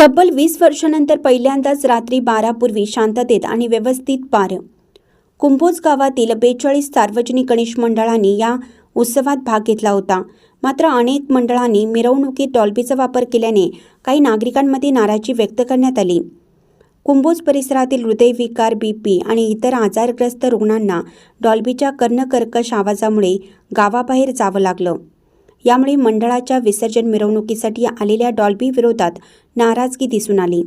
तब्बल वीस वर्षानंतर पहिल्यांदाच रात्री बारापूर्वी शांततेत आणि व्यवस्थित पार. कुंभोज गावातील बेचाळीस सार्वजनिक गणेश मंडळांनी या उत्सवात भाग घेतला होता. मात्र अनेक मंडळांनी मिरवणुकीत डॉल्बीचा वापर केल्याने काही नागरिकांमध्ये नाराजी व्यक्त करण्यात आली. कुंभोज परिसरातील हृदयविकार बीपी आणि इतर आजारग्रस्त रुग्णांना डॉल्बीच्या कर्णकर्कश आवाजामुळे गावाबाहेर जावं लागलं. यामुळे मंडळाच्या विसर्जन मिरवणुकीसाठी आलेल्या डॉल्बी विरोधात नाराजगी दिसून आली.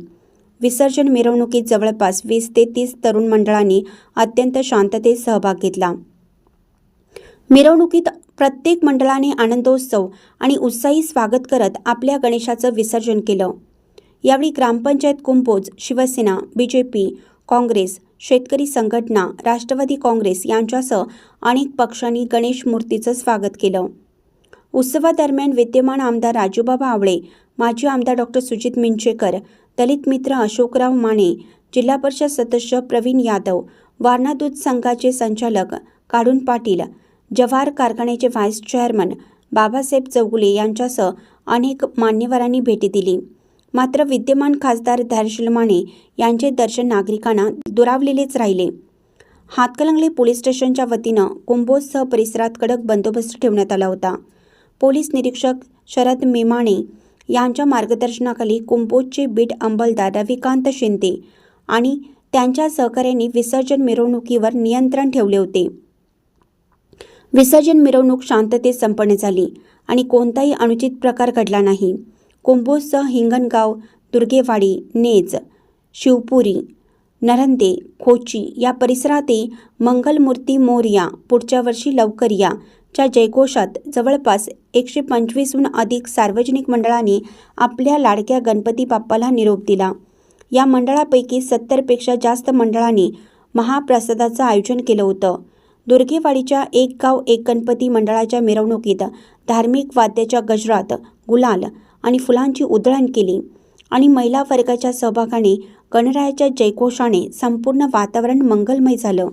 विसर्जन मिरवणुकीत जवळपास वीस ते तीस तरुण मंडळांनी अत्यंत शांततेत सहभाग घेतला. मिरवणुकीत प्रत्येक मंडळाने आनंदोत्सव आणि उत्साही स्वागत करत आपल्या गणेशाचं विसर्जन केलं. यावेळी ग्रामपंचायत कुंभोज शिवसेना बीजेपी काँग्रेस शेतकरी संघटना राष्ट्रवादी काँग्रेस यांच्यासह अनेक पक्षांनी गणेश मूर्तीचं स्वागत केलं. उत्सवादरम्यान विद्यमान आमदार राजूबाबा आवळे माजी आमदार डॉक्टर सुजित मिंचेकर दलित मित्र अशोकराव माने जिल्हा परिषद सदस्य प्रवीण यादव वारणा दूध संघाचे संचालक काढून पाटील जव्हार कारखान्याचे व्हाईस चेअरमन बाबासाहेब चौगुले यांच्यासह अनेक मान्यवरांनी भेटी दिली. मात्र विद्यमान खासदार धैर्यशील माने यांचे दर्शन नागरिकांना दुरावलेलेच राहिले. हातकलंगले पोलीस स्टेशनच्या वतीनं कुंभोजसह परिसरात कडक बंदोबस्त ठेवण्यात आला होता. पोलीस निरीक्षक शरद मेमाणे यांच्या मार्गदर्शनाखाली कुंभोजचे बीट अंमलदार रविकांत शिंदे आणि त्यांच्या सहकार्यांनी विसर्जन मिरवणुकीवर नियंत्रण ठेवले होते. विसर्जन मिरवणूक शांततेत संपन्न झाली आणि कोणताही अनुचित प्रकार घडला नाही. कुंभोजसह हिंगणगाव दुर्गेवाडी नेज शिवपुरी नरंदे खोची या परिसरातही मंगलमूर्ती मोरया पुढच्या वर्षी लवकर या च्या जयघोषात जवळपास एकशे पंचवीसहून अधिक सार्वजनिक मंडळांनी आपल्या लाडक्या गणपती बाप्पाला निरोप दिला. या मंडळापैकी सत्तरपेक्षा जास्त मंडळांनी महाप्रसादाचं आयोजन केलं होतं. दुर्गेवाडीच्या एक गाव एक गणपती मंडळाच्या मिरवणुकीत धार्मिक वाद्याच्या गजरात गुलाल आणि फुलांची उधळण केली आणि महिला वर्गाच्या सहभागाने गणरायाच्या जयघोषाने संपूर्ण वातावरण मंगलमय झालं.